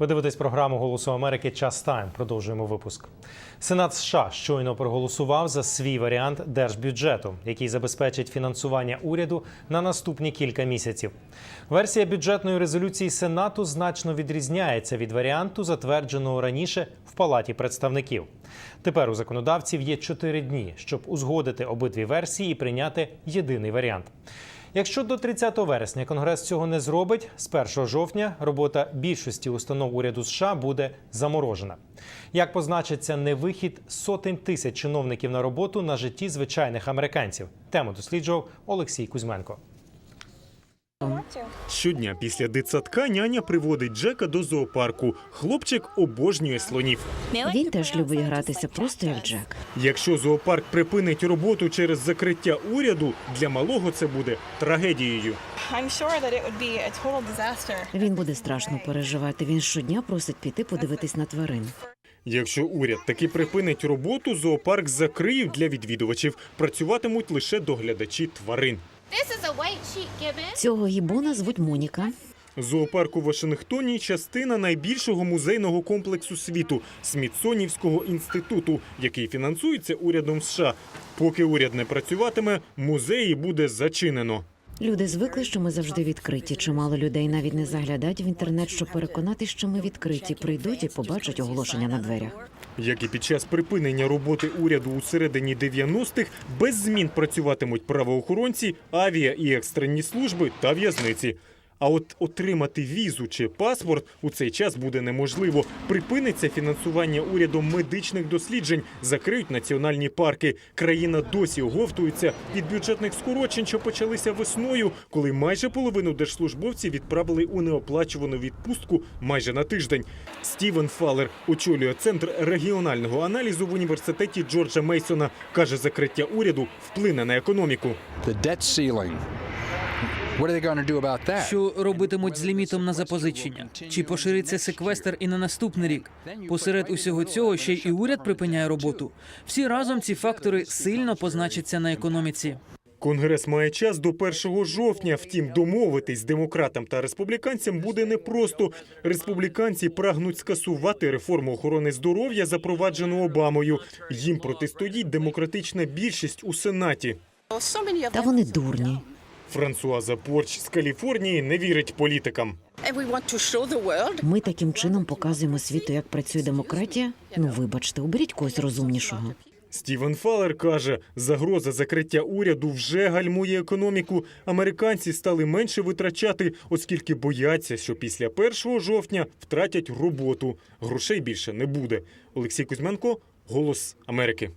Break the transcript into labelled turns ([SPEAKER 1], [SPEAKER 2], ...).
[SPEAKER 1] Ви дивитесь програму Голосу Америки Час Тайм. Продовжуємо випуск. Сенат США щойно проголосував за свій варіант держбюджету, який забезпечить фінансування уряду на наступні кілька місяців. Версія бюджетної резолюції Сенату значно відрізняється від варіанту, затвердженого раніше в Палаті представників. Тепер у законодавців є чотири дні, щоб узгодити обидві версії і прийняти єдиний варіант. Якщо до 30 вересня Конгрес цього не зробить, з 1 жовтня робота більшості установ уряду США буде заморожена. Як позначиться невихід сотень тисяч чиновників на роботу на житті звичайних американців? Тему досліджував Олексій Кузьменко.
[SPEAKER 2] Щодня після дитсадка няня приводить Джека до зоопарку. Хлопчик обожнює слонів.
[SPEAKER 3] Він теж любить гратися просто як Джек.
[SPEAKER 2] Якщо зоопарк припинить роботу через закриття уряду, для малого це буде трагедією.
[SPEAKER 3] Він буде страшно переживати. Він щодня просить піти подивитись на тварин.
[SPEAKER 2] Якщо уряд таки припинить роботу, зоопарк закриють для відвідувачів. Працюватимуть лише доглядачі тварин.
[SPEAKER 3] Цього гібона звуть Моніка.
[SPEAKER 2] Зоопарк у Вашингтоні частина найбільшого музейного комплексу світу Смітсонівського інституту, який фінансується урядом США. Поки уряд не працюватиме, музеї буде зачинено.
[SPEAKER 3] Люди звикли, що ми завжди відкриті. Чимало людей навіть не заглядають в інтернет, щоб переконати, що ми відкриті. Прийдуть і побачать оголошення на дверях.
[SPEAKER 2] Як і під час припинення роботи уряду у середині 90-х, без змін працюватимуть правоохоронці, авіа і екстрені служби та в'язниці. А от отримати візу чи паспорт у цей час буде неможливо. Припиниться фінансування урядом медичних досліджень, закриють національні парки. Країна досі оговтується від бюджетних скорочень, що почалися весною, коли майже половину держслужбовців відправили у неоплачувану відпустку майже на тиждень. Стівен Фалер очолює центр регіонального аналізу в університеті Джорджа Мейсона. каже, закриття уряду вплине на економіку.
[SPEAKER 4] Що робитимуть з лімітом на запозичення? Чи пошириться секвестр і на наступний рік? Посеред усього цього ще й і уряд припиняє роботу. Всі разом ці фактори сильно позначаться на економіці.
[SPEAKER 2] Конгрес має час до 1 жовтня. Втім, домовитись демократам та республіканцям буде непросто. Республіканці прагнуть скасувати реформу охорони здоров'я, запроваджену Обамою. Їм протистоїть демократична більшість у сенаті.
[SPEAKER 3] Та вони дурні.
[SPEAKER 2] Франсуаза Порч з Каліфорнії не вірить політикам.
[SPEAKER 3] Ми таким чином показуємо світу, як працює демократія. Ну, вибачте, оберіть когось розумнішого.
[SPEAKER 2] Стівен Фалер каже, загроза закриття уряду вже гальмує економіку. Американці стали менше витрачати, оскільки бояться, що після 1 жовтня втратять роботу. Грошей більше не буде. Олексій Кузьменко, Голос Америки.